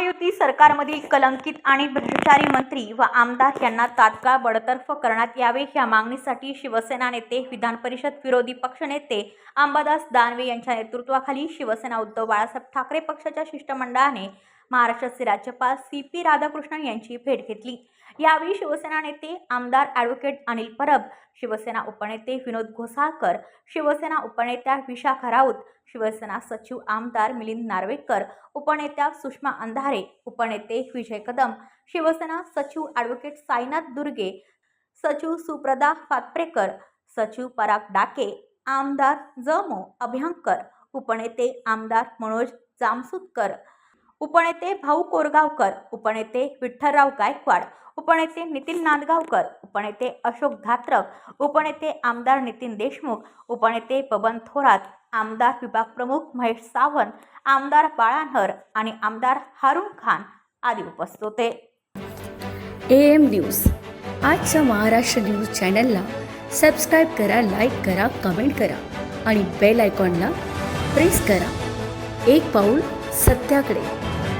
महायुती सरकारमधील कलंकित आणि भ्रष्टाचारी मंत्री व आमदार यांना तात्काळ बडतर्फ करण्यात यावे या मागणीसाठी शिवसेना नेते विधान परिषद विरोधी पक्षनेते अंबादास दानवे यांच्या नेतृत्वाखाली शिवसेना उद्धव बाळासाहेब ठाकरे पक्षाच्या शिष्टमंडळाने महाराष्ट्राचे राज्यपाल सी पी राधाकृष्णन यांची भेट घेतली. यावेळी शिवसेना नेते आमदार ॲडव्होकेट अनिल परब शिवसेना उपनेते विनोद घोसाळकर शिवसेना उपनेत्या विशाखा राऊत शिवसेना सचिव आमदार मिलिंद नार्वेकर उपनेत्या सुषमा अंधारे उपनेते विजय कदम शिवसेना सचिव ॲडव्होकेट साईनाथ दुर्गे सचिव सुप्रदा फातप्रेकर सचिव पराग डाके आमदार जमो अभ्यंकर उपनेते आमदार मनोज जामसुतकर उपनेते भाऊ कोरगावकर उपनेते विठ्ठलराव गायकवाड उपनेते नितीन नांदगावकर उपनेते अशोक धात्रक उपनेते आमदार नितीन देशमुख उपनेते पवन थोरात आमदार विभाग प्रमुख महेश सावंत आमदार बाळानहर आणि आमदार हारून खान आदी उपस्थित होते. A M news. आजच्या महाराष्ट्र न्यूज चॅनलला सबस्क्राईब करा लाईक करा कमेंट करा आणि बेल आयकॉनला प्रेस करा. एक पाऊल सत्याकडे.